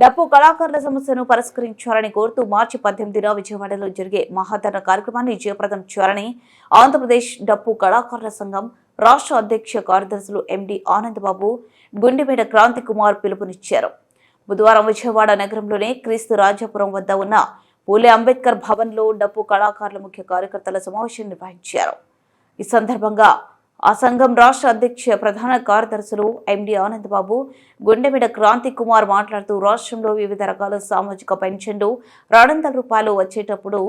డప్పు కళాకారుల సమస్యను పరిష్కరించాలని కోరుతూ మార్చి పద్దెనిమిదిన విజయవాడలో జరిగే మహాధరణ కార్యక్రమాన్ని జయప్రదం చేయాలని ఆంధ్రప్రదేశ్ డప్పు కళాకారుల సంఘం రాష్ట్ర అధ్యక్ష కార్యదర్శులు ఎండి ఆనందబాబు గుండెమేడ క్రాంతి కుమార్ పిలుపునిచ్చారు. బుధవారం విజయవాడ నగరంలోనే క్రీస్తు రాజాపురం వద్ద ఉన్న పూలే అంబేద్కర్ భవన్లో డప్పు కళాకారుల ముఖ్య కార్యకర్తల సమావేశం నిర్వహించారు. ఈ సందర్భంగా ఆ సంఘం రాష్ట్ర అధ్యక్ష ప్రధాన కార్యదర్శులు ఎండి ఆనందబాబు గుండెమిడ క్రాంతి కుమార్ మాట్లాడుతూ రాష్ట్రంలో వివిధ రకాల సామాజిక పెన్షన్లు రెండు రూపాయలు వచ్చేటప్పుడు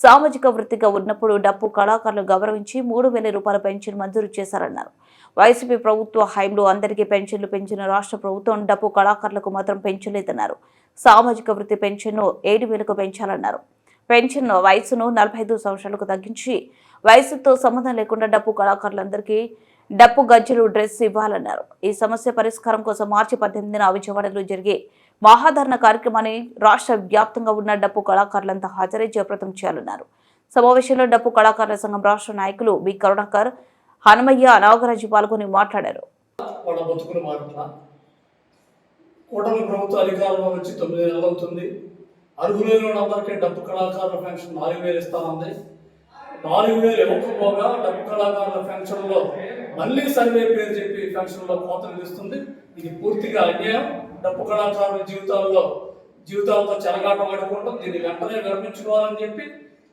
సామాజిక వృత్తిగా ఉన్నప్పుడు డప్పు కళాకారులు గౌరవించి మూడు వేల రూపాయల పెన్షన్ మంజూరు చేశారన్నారు. వైసీపీ ప్రభుత్వ హయాంలో అందరికీ పెన్షన్లు పెంచిన రాష్ట్ర ప్రభుత్వం డప్పు కళాకారులకు మాత్రం పెంచలేదన్నారు సామాజిక వృత్తి పెన్షన్ను ఏడు వేలకు పెంచాలన్నారు. పెన్షన్ వయసును నలభై ఐదు సంవత్సరాలకు తగ్గించి వయసుతో సంబంధం లేకుండా డప్పు కళాకారులందరికీ డప్పు గజ్జలు డ్రెస్ ఇవ్వాలన్నారు. ఈ సమస్య పరిష్కారం కోసం మార్చి పద్దెనిమిదిన విజయవాడలో జరిగే మహాధరణ కార్యక్రమాన్ని రాష్ట్ర వ్యాప్తంగా ఉన్న డప్పు కళాకారులంతా హాజరై జయప్రదం చేయాలన్నారు. సమావేశంలో డప్పు కళాకారుల సంఘం రాష్ట్ర నాయకులు బి కరుణాకర్ హనుమయ్య నాగరాజు పాల్గొని మాట్లాడారు. కూటమి ప్రభుత్వ అధికారంలో వచ్చి తొమ్మిది నెలలు అవుతుంది అర్హులైన వాళ్ళందరికీ డబ్బు కళాకారుల పెన్షన్ నాలుగు వేలు ఇస్తామంది. నాలుగు వేలు ఇవ్వకపోగా డబ్బు కళాకారుల పెన్షన్లో మళ్ళీ సర్వే పేరు చెప్పి పెన్షన్లో కోతలు ఇస్తుంది ఇది పూర్తిగా అన్యాయం. డబ్బు కళాకారుల జీవితాల్లో జీవితాలతో చెలగాటం ఆడుకుంటాం దీన్ని వెంటనే విరమించుకోవాలని చెప్పి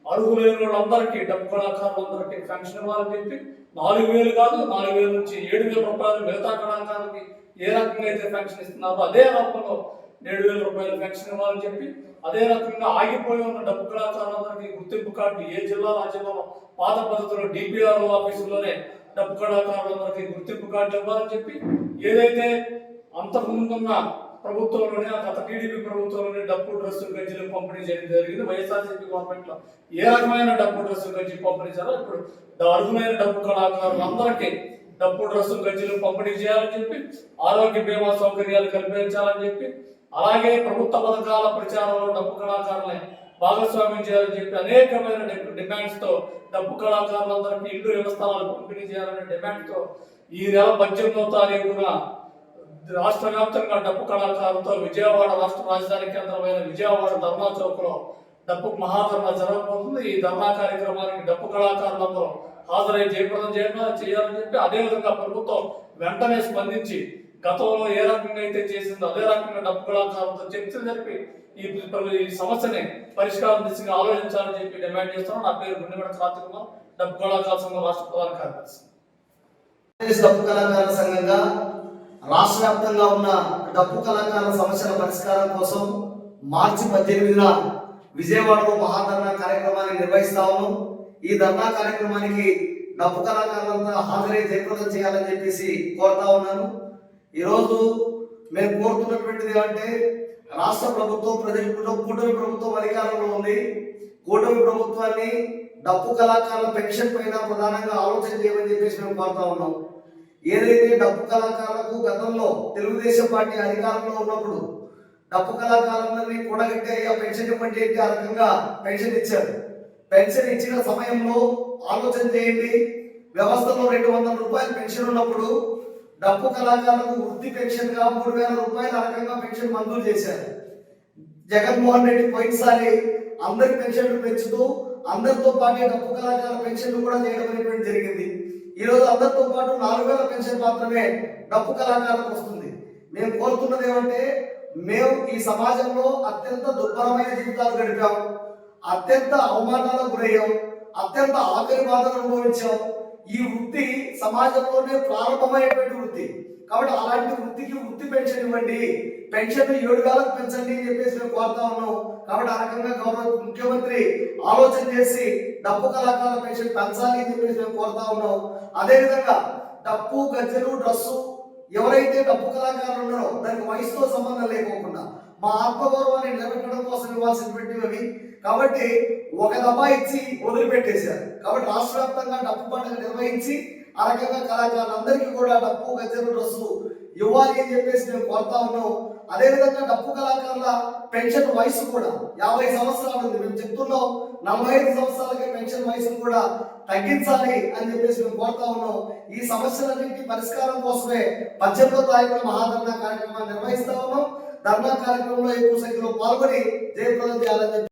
అర్హులైన వాళ్ళందరికీ డబ్బు కళాకారులందరికీ పెన్షన్ ఇవ్వాలని చెప్పి నాలుగు వేలు కాదు నాలుగు వేల నుంచి ఏడు వేల రూపాయలు మిగతా కళాకారులకి ఏ రకంగా అయితే పెన్షన్ ఇస్తున్నారో అదే రకంలో ఏడు వేల రూపాయలు పెన్షన్ ఇవ్వాలని చెప్పి అదే రకంగా ఆగిపోయి ఉన్న డబ్బు కళాకారులందరికీ గుర్తింపు కార్డు ఏ జిల్లాలో ఆ జిల్లాలో పాత పద్ధతిలో డిపిఆర్ఓ ఆఫీసులోనే డబ్బు కళాకారులందరికీ గుర్తింపు కార్డు ఇవ్వాలని చెప్పి ఏదైతే అంతకుముందున్న ప్రభుత్వంలోనే గత టీడీపీ ప్రభుత్వంలోనే డబ్బు డ్రెస్సులు గంజీలు పంపిణీ చేయడం జరిగింది. వైఎస్ఆర్సీపీ గవర్నమెంట్లో ఏ రకమైన డబ్బు డ్రెస్సులు గంజీ పంపిణీ చేయాలో ఇప్పుడు అర్హులైన డబ్బు కళాకారులందరికీ డబ్బు డ్రెస్సులు గంజీలు పంపిణీ చేయాలని చెప్పి ఆరోగ్య బీమా సౌకర్యాలు కల్పించాలని చెప్పి అలాగే ప్రభుత్వ పథకాల ప్రచారంలో డబ్బు కళాకారులే భాగస్వామ్యం చేయాలని చెప్పి అనేకమైన డిమాండ్స్తో డిమాండ్స్తో డబ్బు కళాకారులందరికీ ఇల్లు వ్యవస్థలను పంపిణీ చేయాలనే డిమాండ్తో ఈ నెల పద్దెనిమిదవ తారీఖున రాష్ట్ర వ్యాప్తంగా డప్పు కళాకారులతో విజయవాడ రాష్ట్ర రాజధాని కేంద్రమైన విజయవాడ ధర్నా చౌక్లో డప్పు మహాధర్నా జరగబోతుంది. ఈ ధర్నా కార్యక్రమానికి డప్పు కళాకారులందరూ హాజరై జయప్రదం చేయడం చేయాలని చెప్పి అదేవిధంగా ప్రభుత్వం వెంటనే స్పందించి గతంలో ఏ రకంగా అయితే చేసిందో అదే రకంగా డబ్బు కళాకారులతో చర్చలు జరిపి ఈ ఈ సమస్యని పరిష్కారం దిశగా ఆలోచించాలని చెప్పి డిమాండ్ చేస్తున్నాను నా పేరు గుండెగడ కార్తీక్ కుమార్ డబ్బు కళాకార సంఘం రాష్ట్ర ప్రధాన కార్యదర్శి. డప్పు కళాకారుల సంఘంగా రాష్ట్ర వ్యాప్తంగా ఉన్న డప్పు కళాకారుల సమస్యల పరిష్కారం కోసం మార్చి పద్దెనిమిదిన విజయవాడలో మహాధర్నా కార్యక్రమాన్ని నిర్వహిస్తా ఉన్నాం. ఈ ధర్నా కార్యక్రమానికి డప్పు కళాకారులంతా హాజరై జయప్రదం చేయాలని చెప్పేసి కోరుతా ఉన్నాను. ఈరోజు మేము కోరుతున్నటువంటిది అంటే రాష్ట్ర ప్రభుత్వం ప్రజలు కూటమి ప్రభుత్వం అధికారంలో ఉంది. కూటమి ప్రభుత్వాన్ని డప్పు కళాకారుల పెన్షన్ పైన ప్రధానంగా ఆలోచన చేయమని చెప్పేసి మేము కోరుతా ఉన్నాం. ఏదైతే డప్పు కళాకారులకు గతంలో తెలుగుదేశం పార్టీ అధికారంలో ఉన్నప్పుడు డప్పు కళాకారులందరినీ కూడగట్టే అయ్యా పెన్షన్ ఇవ్వండి ఏంటి ఆ రకంగా పెన్షన్ ఇచ్చారు. పెన్షన్ ఇచ్చిన సమయంలో ఆలోచన చేయండి. వ్యవస్థలో రెండు వందల రూపాయలు పెన్షన్ ఉన్నప్పుడు డప్పు కళాకారులకు వృత్తి పెన్షన్గా మూడు వేల రూపాయలు ఆ రకంగా పెన్షన్ మంజూరు చేశారు. జగన్మోహన్ రెడ్డి పోయినసారి అందరి పెన్షన్లు పెంచుతూ అందరితో పాటు డప్పు కళాకారుల పెన్షన్లు కూడా చేయడం అనేటువంటి జరిగింది. ఈ రోజు అందరితో పాటు నాలుగు వేల పెన్షన్ మాత్రమే డప్పు కళాకారులకు వస్తుంది. మేము కోరుతున్నది ఏమంటే మేము ఈ సమాజంలో అత్యంత దుర్భరమైన జీవితాలు గడిపాం. అత్యంత అవమానాలకు గురయ్యాం. అత్యంత ఆకలి బాధలు అనుభవించాం. ఈ వృత్తి సమాజంలోనే ప్రారంభమైనటువంటి వృత్తి. కాబట్టి అలాంటి వృత్తికి వృత్తి పెన్షన్ ఇవ్వండి. పెన్షన్ ఏడు కాలకు పెంచండి అని చెప్పేసి మేము కోరుతా ఉన్నాం. కాబట్టి ఆ రకంగా గౌరవ ముఖ్యమంత్రి ఆలోచన చేసి డప్పు కళాకారుల పెన్షన్ పెంచాలి అని చెప్పేసి మేము కోరుతా ఉన్నాం. అదేవిధంగా డప్పు గజ్జలు డ్రస్సు ఎవరైతే డప్పు కళాకారులు ఉన్నారో దానికి వయసుతో సంబంధం లేకోకుండా మా ఆత్మగౌరవాన్ని నిలబెట్టడం కోసం ఇవ్వాల్సినటువంటివి కాబట్టి ఒక దఫా ఇచ్చి వదిలిపెట్టేశారు. కాబట్టి రాష్ట్ర వ్యాప్తంగా డప్పు పండుగ నిర్వహించి ఆ రకంగా కళాకారులందరికీ కూడా డప్పు గజ్జలు డ్రస్సు ఇవ్వాలి అని చెప్పేసి మేము కోరుతా ఉన్నాం. అదేవిధంగా డప్పు కళాకారుల పెన్షన్ వయసు కూడా యాభై సంవత్సరాలు ఉంది. మేము చెప్తున్నాం నలభై ఐదు సంవత్సరాలకే పెన్షన్ వయసును కూడా తగ్గించాలి అని చెప్పేసి మేము కోరుతా ఉన్నాం. ఈ సమస్యలన్నింటి పరిష్కారం కోసమే పద్దెనిమిదో తారీఖున మహాధరణ కార్యక్రమాన్ని నిర్వహిస్తా ఉన్నాం. ధర్నా కార్యక్రమంలో ఎక్కువ సంఖ్యలో పాల్గొని జయప్రదం చేయాలని